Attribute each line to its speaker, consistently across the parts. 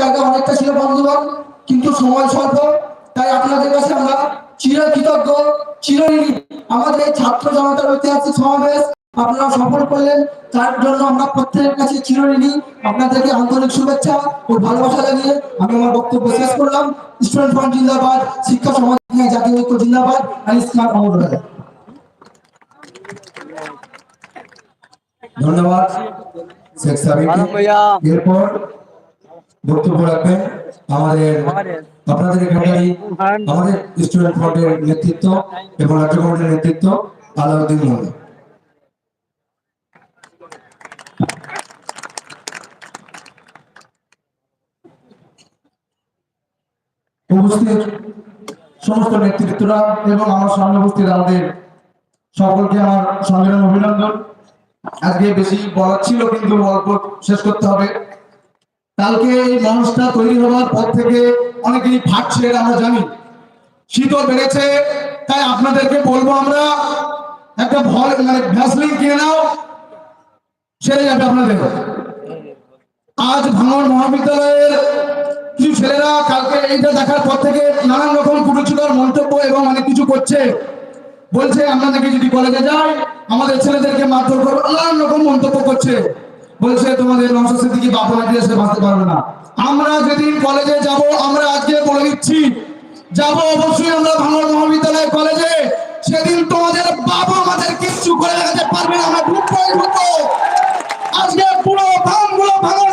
Speaker 1: জায়গা অনেকটা ছিল বন্ধুগণ কিন্তু সময় স্বল্প। তাই আপনাদের কাছে আমরা চিরকৃতজ্ঞ চিরঋণী আমাদের এই ছাত্র জনতার ঐতিহাসিক সমাবেশ আপনারা সফল করলেন। তার জন্য আমরা প্রত্যেকের কাছে চিরঋণী। আপনাদেরকে আন্তরিক শুভেচ্ছা ও ভালোবাসা জানিয়ে আমি আমার বক্তব্য শেষ করলাম। স্টুডেন্ট ফ্রন্ট জিন্দাবাদ শিক্ষা সমাজ নিয়ে জাতীয় ঐক্য জিন্দাবাদ আর ইসলাম অমর ধন্যবাদ। শেখ সাবিকে এরপর বক্তব্য রাখবেন। আমাদের আপনাদের আমাদের স্টুডেন্ট ফ্রন্টের নেতৃত্ব এবং রাজ্য কমিটির নেতৃত্ব আলাউদ্দিন মোহাম্মদ উপস্থিত সমস্ত নেতৃত্বরা এবং আমার সামনে উপস্থিত আমাদের সকলকে আমার সংগ্রাম অভিনন্দন। আজকে বেশি বলার ছিল কিন্তু অল্প শেষ করতে হবে। কালকে এই মানুষটা তৈরি হওয়ার পর থেকে অনেকেই ফাটছে আমরা জানি। শীতল বেড়েছে, তাই আপনাদেরকে বলব আমরা, একটা ভর মানে ভ্যাসলিন কিনে নাও, সেরে যাবে আপনাদের। আজ ভাঙন মহাবিদ্যালয়ের কিছু ছেলেরা কালকে এইটা দেখার পর থেকে নানান রকম কুটুচুলার মন্তব্য এবং অনেক কিছু করছে। বলছে নাকি যদি কলেজে যাই, আমাদের ছেলেদেরকে মারধর করব নানান রকম মন্তব্য করছে। বলছে, তোমাদের নমস্কার দিকে বাবা দিয়ে এসে বাঁচতে পারবে না। আমরা যেদিন কলেজে যাব, আমরা আজকে বলে দিচ্ছি, যাব অবশ্যই আমরা ভাঙর মহাবিদ্যালয় কলেজে। সেদিন তোমাদের বাবা আমাদের কিচ্ছু করে দেখাতে পারবে না, আমরা ঢুকবো ঢুকবো আজকে পুরো ভাঙগুলো ভাঙর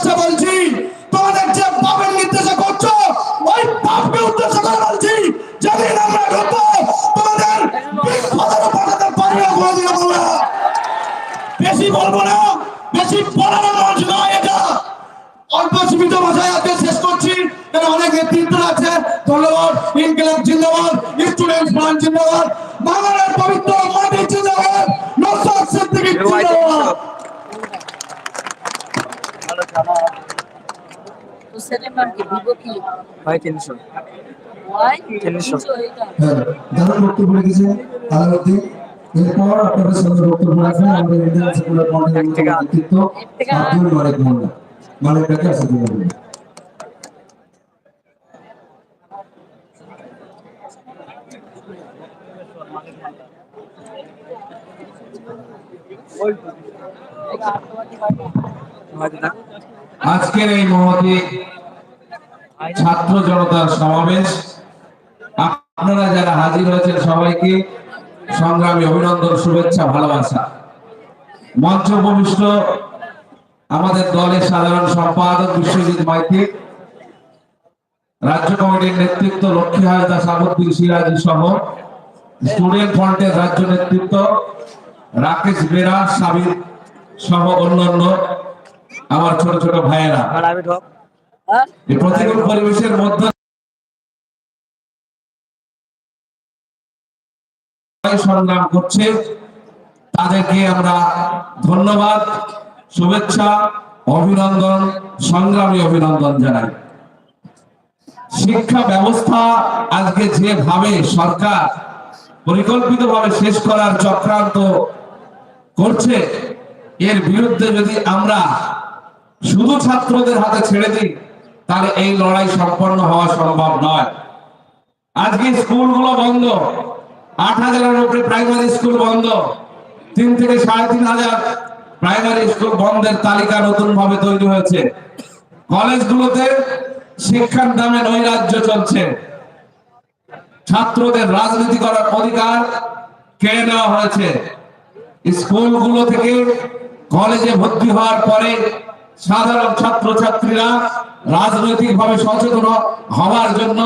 Speaker 1: উদ্দেশ্যে বলছি। তোমাদের যে পাপের নির্দেশে করছ ওই পাপকে উদ্দেশ্য করে বলছি যেদিন আমরা ঢুকবো তোমাদের বেশি বলব না বেশি বলার মঞ্চ নয় এটা। অল্প সীমিত ভাষায় আজকে শেষ করছি। এখানে অনেক নেতৃত্ব আছে ধন্যবাদ। ইনকিলাব জিন্দাবাদ স্টুডেন্ট জিন্দাবাদ বাংলার পবিত্র মাটি জিন্দাবাদ নসাদ সিদ্দিকী জিন্দাবাদ।
Speaker 2: তো সিনেমার কি? ভিভো কি?
Speaker 3: ভাই তিনশো। তিনশো।
Speaker 1: হ্যাঁ বক্তব্য রেখেছেন আলাউদ্দিন এরপর আপনাদের সঙ্গে বক্তব্য রাখবেন আমাদের ইন্ডিয়ান সেকুলার নেতৃত্ব আব্দুল মালিক মোল্লা মালিক ডাকে আসতে বলবেন
Speaker 4: আজকের এই মহতি ছাত্র জনতার সমাবেশ। আপনারা যারা হাজির হয়েছেন সবাইকে সংগ্রামী অভিনন্দন, শুভেচ্ছা, ভালোবাসা। মঞ্চ উপবিষ্ট আমাদের দলের সাধারণ সম্পাদক বিশ্বজিৎ মাইতি, রাজ্য কমিটির নেতৃত্ব লক্ষ্মী হাজদা সাবুদ্দিন সিরাজি সহ স্টুডেন্ট ফ্রন্টের রাজ্য নেতৃত্ব রাকেশ বেরা, সাবির সহ অন্যান্য আমার ছোট ছোট ভাইয়েরা
Speaker 2: হ্যাঁ?
Speaker 4: এই প্রতিকূল পরিবেশের মধ্যে সংগ্রাম করছে। তাদেরকে আমরা ধন্যবাদ শুভেচ্ছা অভিনন্দন সংগ্রামী অভিনন্দন জানাই। শিক্ষা ব্যবস্থা আজকে যেভাবে সরকার পরিকল্পিতভাবে শেষ করার চক্রান্ত করছে এর বিরুদ্ধে যদি আমরা শুধু ছাত্রদের হাতে ছেড়ে দিই তাহলে এই লড়াই সম্পন্ন হওয়া সম্ভব নয়। আজকে স্কুলগুলো বন্ধ, আট হাজারের উপরে প্রাইমারি স্কুল বন্ধ, তিন থেকে সাড়ে তিন হাজার প্রাইমারি স্কুল বন্ধের তালিকা নতুন ভাবে তৈরি হয়েছে। কলেজগুলোতে শিক্ষার নামে নৈরাজ্য চলছে। ছাত্রদের রাজনীতি করার অধিকার কেড়ে নেওয়া হয়েছে? স্কুলগুলো থেকে কলেজে ভর্তি হওয়ার পরে সাধারণ ছাত্রছাত্রীরা রাজনৈতিক ভাবে সচেতন হওয়ার জন্য,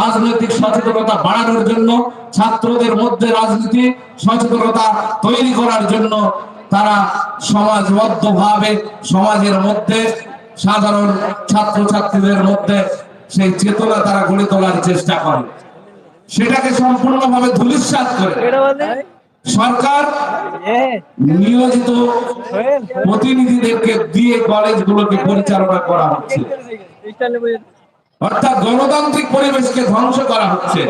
Speaker 4: রাজনৈতিক সচেতনতা বাড়ানোর জন্য, ছাত্রদের মধ্যে রাজনীতি সচেতনতা তৈরি করার জন্য তারা সমাজবদ্ধ ভাবে সমাজের মধ্যে, সাধারণ ছাত্রছাত্রীদের মধ্যে সেই চেতনা তারা গড়ে তোলার চেষ্টা করে। সেটাকে সম্পূর্ণভাবে ধূলিসাৎ করে। সরকার নিয়োজিত প্রতিনিধিদেরকে দিয়ে কলেজগুলোকে পরিচালনা করা হচ্ছে। অর্থাৎ গণতান্ত্রিক পরিবেশকে ধ্বংস করা হচ্ছে।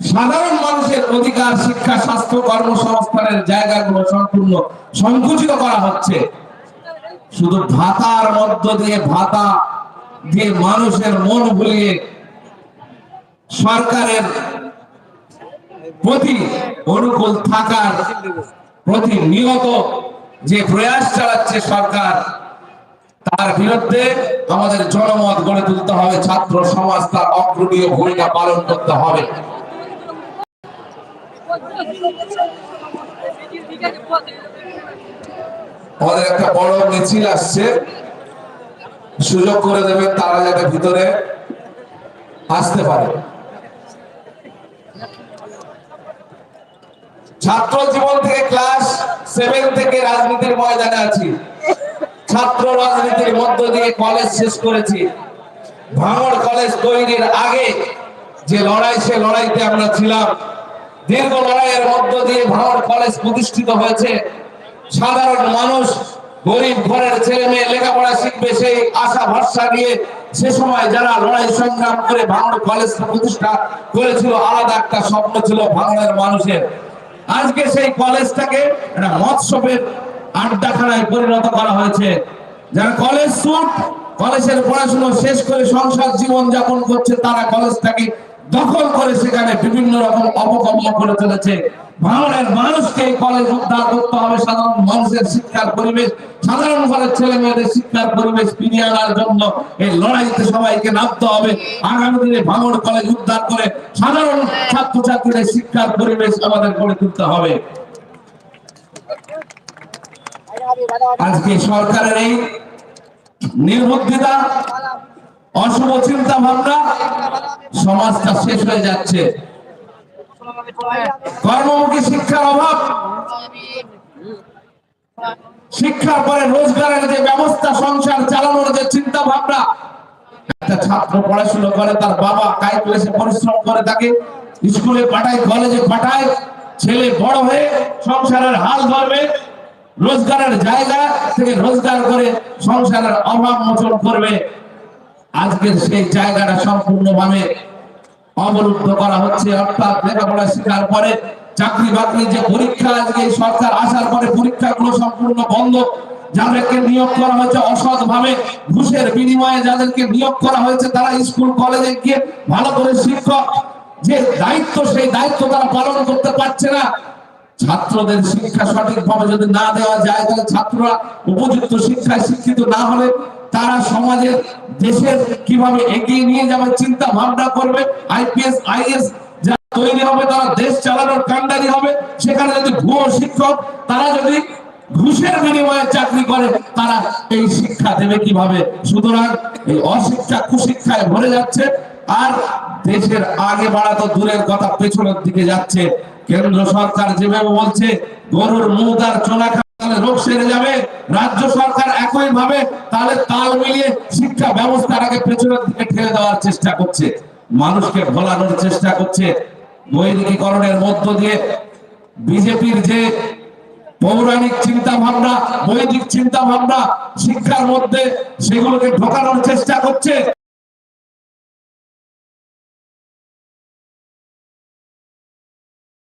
Speaker 4: সাধারণ মানুষের অধিকার শিক্ষা স্বাস্থ্য কর্মসংস্থানের জায়গাগুলো সম্পূর্ণ সংকুচিত করা হচ্ছে। শুধু ভাতার মধ্য দিয়ে ভাতা দিয়ে মানুষের মন ভুলিয়ে সরকারের প্রতি অনুকূল থাকার প্রতি নিয়ত যে প্রয়াস চালাচ্ছে সরকার, তার বিরুদ্ধে আমাদের জনমত গড়ে তুলতে হবে, ছাত্র সমাজ তার অগ্রণীয় ভূমিকা পালন করতে হবে। আমাদের একটা বড় মিছিল আসছে, সুযোগ করে দেবেন তারা যাতে ভিতরে আসতে পারে। ছাত্র জীবন থেকে ক্লাস সেভেন থেকে রাজনীতির ময়দানে আছি। ছাত্র রাজনীতির মধ্য দিয়ে কলেজ শেষ করেছি। ভাঙড় কলেজ তৈরির আগে যে লড়াই, সে লড়াইতে আমরা ছিলাম। দীর্ঘ লড়াইয়ের মধ্য দিয়ে ভাঙড় কলেজ প্রতিষ্ঠিত হয়েছে। সাধারণ মানুষ, গরিব ঘরের ছেলে মেয়ে লেখাপড়া শিখবে সেই আশা ভরসা নিয়ে সে সময় যারা লড়াই সংগ্রাম করে ভাঙড় কলেজ প্রতিষ্ঠা করেছিল, আলাদা একটা স্বপ্ন ছিল ভাঙড়ের মানুষের। আজকে সেই কলেজটাকে একটা মৎসবের আড্ডাখানায় পরিণত করা হয়েছে। যারা কলেজ সুট কলেজের পড়াশোনা শেষ করে সংসার জীবন যাপন করছে, তারা কলেজটাকে দখল করে সেখানে বিভিন্ন রকম অপকর্ম করে চলেছে। ভাঙনের মানুষকে এই কলেজ উদ্ধার করতে হবে। সাধারণ মানুষের শিক্ষার পরিবেশ, সাধারণ ঘরের ছেলে মেয়েদের শিক্ষার পরিবেশ ফিরিয়ে আনার জন্য এই লড়াইতে সবাইকে নামতে হবে। আগামী দিনে ভাঙন কলেজ উদ্ধার করে সাধারণ ছাত্রছাত্রীদের শিক্ষার পরিবেশ আমাদের গড়ে তুলতে হবে। আজকে সরকারের এই নির্বুদ্ধিতা অশুভ চিন্তা ভাবনা, সমাজটা শেষ হয়ে যাচ্ছে। কর্মমুখী শিক্ষার অভাব। শিক্ষার পরে রোজগারের যে ব্যবস্থা, সংসার চালানোর যে চিন্তা ভাবনা, একটা ছাত্র পড়াশোনা করে, তার বাবা কাই ক্লাসে পরিশ্রম করে তাকে স্কুলে পাঠায়, কলেজে পাঠায়, ছেলে বড় হয়ে সংসারের হাল ধরবে, রোজগারের জায়গা থেকে রোজগার করে সংসারের অভাব মোচন করবে। আজকের সেই জায়গাটা সম্পূর্ণভাবে অবরুদ্ধ করা হচ্ছে, অর্থাৎ লেখাপড়া শেখার পরে চাকরি বাকরি যে পরীক্ষা আজকে সরকার আসার পরে পরীক্ষাগুলো সম্পূর্ণ বন্ধ। যাদেরকে নিয়োগ করা হয়েছে অসৎ ভাবে ঘুষের বিনিময়ে যাদেরকে নিয়োগ করা হয়েছে, তারা স্কুল, কলেজে গিয়ে ভালো করে শিক্ষক। যে দায়িত্ব, সেই দায়িত্ব তারা পালন করতে পারছে না। ছাত্রদের শিক্ষা সঠিকভাবে যদি না দেওয়া যায়, তাহলে ছাত্ররা উপযুক্ত শিক্ষায় শিক্ষিত না হলে তারা সমাজের দেশের কীভাবে এগিয়ে নিয়ে যাবে চিন্তা ভাবনা করবে, আইপিএস, আইএস তৈরি হবে, তারা দেশ চালানোর কান্ডারি হবে, সেখানে যদি ভুয়ো শিক্ষক, তারা যদি ঘুষের বিনিময়ে চাকরি করে, তারা এই শিক্ষা দেবে কীভাবে? সুতরাং এই অশিক্ষা কুশিক্ষায় ভরে যাচ্ছে, আর দেশের আগে বাড়া তো দূরের কথা, পেছনের দিকে যাচ্ছে। কেন্দ্র সরকার যেভাবে বলছে, গরুর মুখ আর চোনা তাহলে রোগ সেরে যাবে, রাজ্য সরকার একই ভাবে তাহলে তাল মিলিয়ে শিক্ষা ব্যবস্থাটাকে পেছনের দিকে ঠেলে দেওয়ার চেষ্টা করছে। মানুষকে ভোলানোর চেষ্টা করছে। বৈদিকীকরণের মধ্য দিয়ে বিজেপির যে পৌরাণিক চিন্তা ভাবনা বৈদিক চিন্তা ভাবনা শিক্ষার মধ্যে সেগুলোকে ঢোকানোর চেষ্টা করছে।